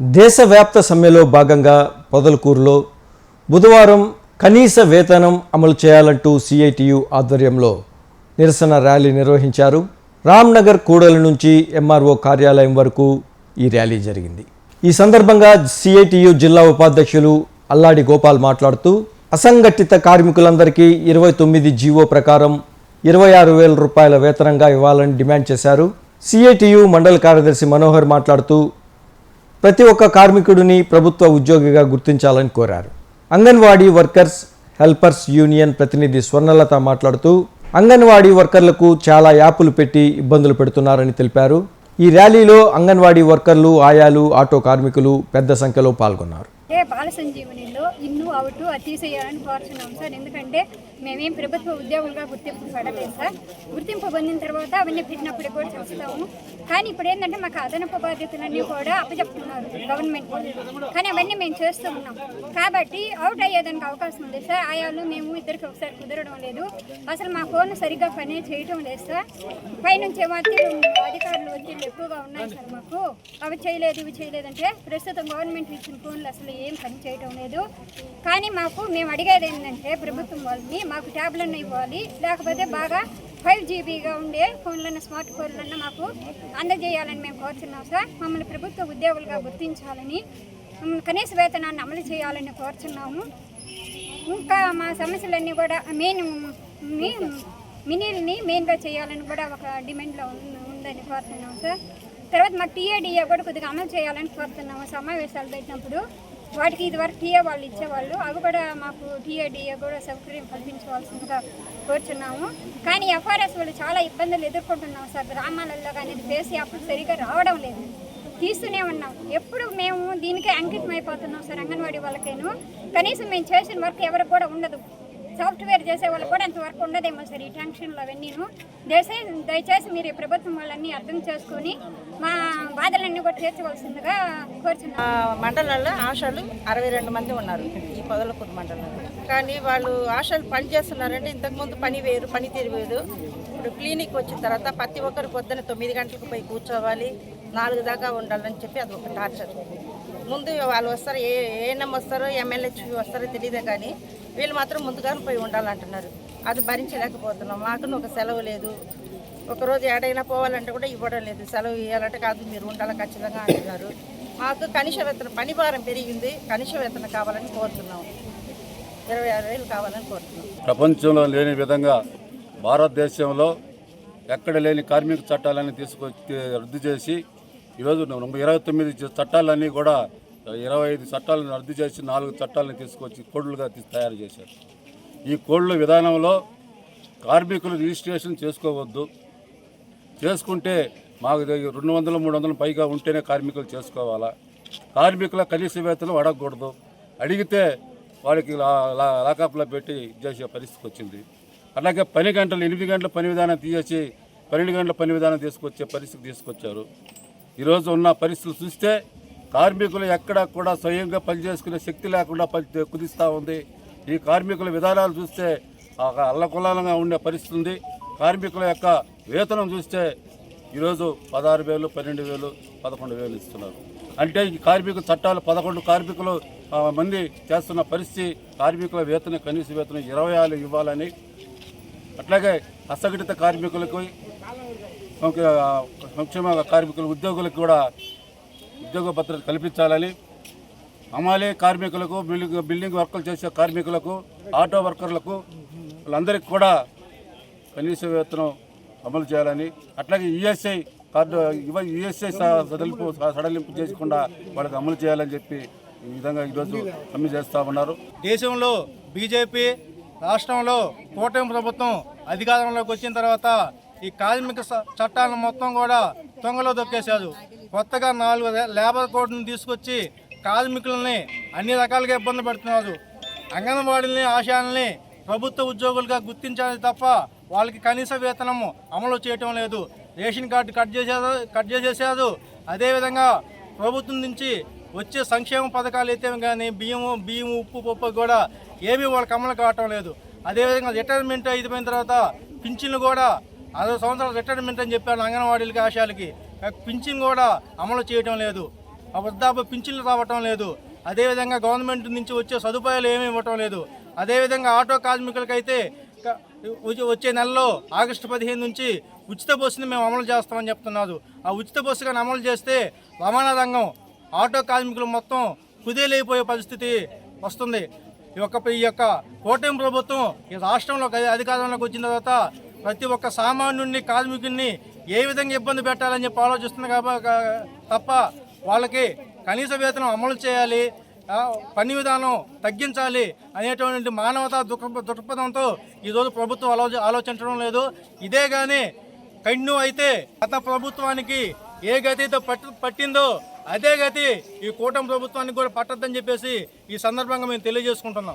దేశవ్యాప్త సమ్మెలో భాగంగా పొదలకూరులో బుధవారం కనీస వేతనం అమలు చేయాలంటూ సిఐటియు ఆధ్వర్యంలో నిరసన ర్యాలీ నిర్వహించారు. రామ్నగర్ కూడలి నుంచి ఎంఆర్ఓ కార్యాలయం వరకు ఈ ర్యాలీ జరిగింది. ఈ సందర్భంగా సిఐటియు జిల్లా ఉపాధ్యక్షులు అల్లాడి గోపాల్ మాట్లాడుతూ అసంఘటిత కార్మికులందరికీ ఇరవై తొమ్మిది జీవో ప్రకారం ఇరవై ఆరు వేల రూపాయల వేతనంగా ఇవ్వాలని డిమాండ్ చేశారు. సిఐటియు మండల కార్యదర్శి మనోహర్ మాట్లాడుతూ ప్రతి ఒక్క కార్మికుడిని ప్రభుత్వ ఉద్యోగిగా గుర్తించాలని కోరారు. అంగన్వాడీ వర్కర్స్ హెల్పర్స్ యూనియన్ ప్రతినిధి స్వర్ణలత మాట్లాడుతూ అంగన్వాడీ వర్కర్లకు చాలా యాపులు పెట్టి ఇబ్బందులు పెడుతున్నారని తెలిపారు. ఈ ర్యాలీలో అంగన్వాడీ వర్కర్లు ఆయాలు ఆటో కార్మికులు పెద్ద సంఖ్యలో పాల్గొన్నారు. బాల సంజీవనిలో ఇన్ను అవుట్ తీసేయాలని కోరుతున్నాం సార్. ఎందుకంటే మేమేం ప్రభుత్వ ఉద్యోగులుగా గుర్తింపు పడలేదు సార్. గుర్తింపు పొందిన తర్వాత అవన్నీ పెట్టినప్పుడు కూడా చూస్తాము. కానీ ఇప్పుడు ఏంటంటే మాకు అదనపు బాధ్యతలన్నీ కూడా అప్పచెప్తున్నారు గవర్నమెంట్ కానీ అవన్నీ మేము చేస్తూ ఉన్నాం. కాబట్టి అవుట్ అయ్యేదానికి అవకాశం ఉంది సార్. ఆయాలు మేము ఇద్దరికి ఒకసారి కుదరడం లేదు. అసలు మా ఫోన్ సరిగ్గా పని చేయటం లేదు సార్. పైనుంచి మాత్రం అధికారులు ఒత్తిళ్ళు ఎక్కువగా ఉన్నాయి సార్ మాకు. అవి చేయలేదు ఇవి చేయలేదంటే ప్రస్తుతం గవర్నమెంట్ ఇచ్చిన ఫోన్లు అసలు ఏం పని చేయటం లేదు. కానీ మాకు మేము అడిగేది ఏంటంటే ప్రభుత్వం వాళ్ళని మాకు ట్యాబ్లన్నా ఇవ్వాలి. లేకపోతే బాగా ఫైవ్ జీబీగా ఉండే ఫోన్లను స్మార్ట్ ఫోన్లన్న మాకు అందజేయాలని మేము కోరుతున్నాం సార్. మమ్మల్ని ప్రభుత్వ ఉద్యోగులుగా గుర్తించాలని మమ్మల్ని కనీస వేతనాన్ని అమలు చేయాలని కోరుతున్నాము ఇంకా మా సమస్యలన్నీ కూడా మెయిన్ మినీల్ని మెయిన్గా చేయాలని కూడా ఒక డిమాండ్లో ఉందని కోరుతున్నాం సార్. తర్వాత మాకు టీఏడిఏ కూడా కొద్దిగా అమలు చేయాలని కోరుతున్నాము సమావేశాలు పెట్టినప్పుడు. వాటికి ఇదివరకు టీఏ వాళ్ళు ఇచ్చేవాళ్ళు. అవి కూడా మాకు టీఏడిఏ కూడా సౌకర్యం కల్పించవలసిందిగా కోరుచున్నాము. కానీ ఎఫ్ఆర్ఎస్ వాళ్ళు చాలా ఇబ్బందులు ఎదుర్కొంటున్నాం సార్. గ్రామాలలో కానీ ఇది చేసి అప్పుడు సరిగా రావడం లేదు. తీస్తూనే ఉన్నాం. ఎప్పుడు మేము దీనికే అంకితం అయిపోతున్నాం సార్ అంగన్వాడీ వాళ్ళకేను. కనీసం మేము చేసిన వర్క్ ఎవరికి కూడా ఉండదు. సాఫ్ట్వేర్ చేసే వాళ్ళు కూడా ఇంతవరకు ఉండదేమో సార్ ఈ టెన్షన్లు అవన్నీను. దయచేసి దయచేసి మీరు ప్రభుత్వం వాళ్ళన్నీ అర్థం చేసుకొని మా బాధలన్నీ కూడా తీర్చవలసిందిగా కోరుచున్నాం. మండలాల్లో ఆశలు అరవై రెండు మంది ఉన్నారు. ఈ పొదలకూరు మండలంలో. కానీ వాళ్ళు ఆశలు పని చేస్తున్నారంటే ఇంతకుముందు పని వేరు పని తీరు వేరు. ఇప్పుడు క్లినిక్ వచ్చిన తర్వాత ప్రతి ఒక్కరు పొద్దున తొమ్మిది గంటలకు పోయి కూర్చోవాలి నాలుగు దాకా ఉండాలని చెప్పి అది ఒక టార్చర్. ముందు వాళ్ళు వస్తారు ఏ ఏఎన్ఎం వస్తారో ఎమ్మెల్యే వస్తారో తెలియదే కానీ వీళ్ళు మాత్రం ముందుగానే పోయి ఉండాలంటున్నారు. అది భరించలేకపోతున్నాం. మాకు ఒక సెలవు లేదు. ఒకరోజు ఏడైనా పోవాలంటే కూడా ఇవ్వడం లేదు. సెలవు ఇవ్వాలంటే కాదు మీరు ఉండాలి ఖచ్చితంగా అంటున్నారు. మాకు కనిష్ట వేతన పని భారం పెరిగింది. కనిష్ట వేతన కావాలని కోరుతున్నాం. ఇరవై ఆరు వేలు కావాలని కోరుతున్నాం. ప్రపంచంలో లేని విధంగా భారతదేశంలో ఎక్కడ లేని కార్మిక చట్టాలన్నీ తీసుకొచ్చి రద్దు చేసి ఈరోజు ఇరవై తొమ్మిది చట్టాలన్నీ కూడా ఇరవై ఐదు చట్టాలను రద్దు చేసి నాలుగు చట్టాలను తీసుకొచ్చి కోడ్లుగా తయారు చేశారు. ఈ కోడ్ల విధానంలో కార్మికులు రిజిస్ట్రేషన్ చేసుకోవద్దు. చేసుకుంటే మాకు రెండు వందలు మూడు వందల పైగా ఉంటేనే కార్మికులు చేసుకోవాలా? కార్మికుల కనీస వేతనం అడగకూడదు. అడిగితే వాళ్ళకి లా- లా- లాకప్లో పెట్టి చేసే పరిస్థితి వచ్చింది. అలాగే పని గంటలు ఎనిమిది గంటల పని విధానం తీసేసి పన్నెండు గంటల పని విధానం తీసుకొచ్చే పరిస్థితి తీసుకొచ్చారు. ఈరోజు ఉన్న పరిస్థితులు చూస్తే కార్మికులు ఎక్కడా కూడా స్వయంగా పనిచేసుకునే శక్తి లేకుండా పని కుదిస్తూ ఉంది. ఈ కార్మికుల విధానాలు చూస్తే ఒక ఉండే పరిస్థితి ఉంది. కార్మికుల యొక్క వేతనం చూస్తే ఈరోజు పదహారు వేలు పన్నెండు వేలు పదకొండు వేలు ఇస్తున్నారు. అంటే ఈ కార్మిక చట్టాలు పదకొండు కార్మికులు మంది చేస్తున్న పరిస్థితి కార్మికుల వేతన కనీస వేతనం ఇరవై ఆరు ఇవ్వాలని. అట్లాగే అసంఘటిత కార్మికులకు సంక్షేమ కార్మికుల ఉద్యోగులకు కూడా ఉద్యోగ భద్రత కల్పించాలని అమాలే కార్మికులకు బిల్డింగ్ బిల్డింగ్ వర్కులు చేసే కార్మికులకు ఆటో వర్కర్లకు వాళ్ళందరికీ కూడా కనీస వేతనం అమలు చేయాలని అట్లాగే ఈఎస్ఐ కార్డు ఇవ ఈఎస్ఐ సడలింపు సడలింపు చేయకుండా వాళ్ళకి అమలు చేయాలని చెప్పి ఈ విధంగా ఈరోజు సమ్మె చేస్తూ ఉన్నారు. దేశంలో బీజేపీ రాష్ట్రంలో కూటమి ప్రభుత్వం అధికారంలోకి వచ్చిన తర్వాత ఈ కార్మిక చట్టాలను మొత్తం కూడా తొంగలో దొక్కేశారు. కొత్తగా నాలుగు లేబర్ కోడ్ని తీసుకొచ్చి కార్మికులని అన్ని రకాలుగా ఇబ్బంది పెడుతున్నారు. అంగన్వాడీని ఆశాలని ప్రభుత్వ ఉద్యోగులుగా గుర్తించాలి తప్ప వాళ్ళకి కనీస వేతనము అమలు చేయటం లేదు. రేషన్ కార్డు కట్ చేశారు కట్ చేసేసారు అదేవిధంగా ప్రభుత్వం నుంచి వచ్చే సంక్షేమ పథకాలు అయితే కానీ బియ్యము బియ్యం ఉప్పు పప్పు కూడా ఏమీ వాళ్ళకి అమలు కావటం లేదు. అదేవిధంగా రిటైర్మెంట్ అయిపోయిన తర్వాత పింఛన్లు కూడా అరవై సంవత్సరాలు రిటైర్మెంట్ అని చెప్పారు అంగన్వాడీలకి ఆశాలకి పింఛన్ కూడా అమలు చేయటం లేదు. ఆ వృద్ధాప్య పింఛన్లు రావటం లేదు. అదేవిధంగా గవర్నమెంట్ నుంచి వచ్చే సదుపాయాలు ఏమీ ఇవ్వటం లేదు. అదేవిధంగా ఆటో కార్మికులకైతే వచ్చే- నెలలో ఆగస్టు పదిహేను నుంచి ఉచిత బస్సుని మేము అమలు చేస్తామని చెప్తున్నారు. ఆ ఉచిత బస్సు కానీ అమలు చేస్తే రవాణా రంగం ఆటో కార్మికులు మొత్తం కుదేలైపోయే పరిస్థితి వస్తుంది. ఈ యొక్క ఈ యొక్క కూటమి ప్రభుత్వం ఈ రాష్ట్రంలో అధికారంలోకి వచ్చిన తర్వాత ప్రతి ఒక్క సామాన్యుడిని కార్మికుడిని ఏ విధంగా ఇబ్బంది పెట్టాలని చెప్పి ఆలోచిస్తుంది కాబట్టి తప్ప వాళ్ళకి కనీస వేతనం అమలు చేయాలి పని విధానం తగ్గించాలి అనేటువంటి మానవతా దుఃఖ దృక్పథంతో ఈరోజు ప్రభుత్వం ఆలోచ ఆలోచించడం లేదు. ఇదే కానీ కన్ను అయితే గత ప్రభుత్వానికి ఏ గతితో పట్టు పట్టిందో అదే గతి ఈ కూటమి ప్రభుత్వానికి కూడా పట్టద్దని చెప్పేసి ఈ సందర్భంగా మేము తెలియజేసుకుంటున్నాం.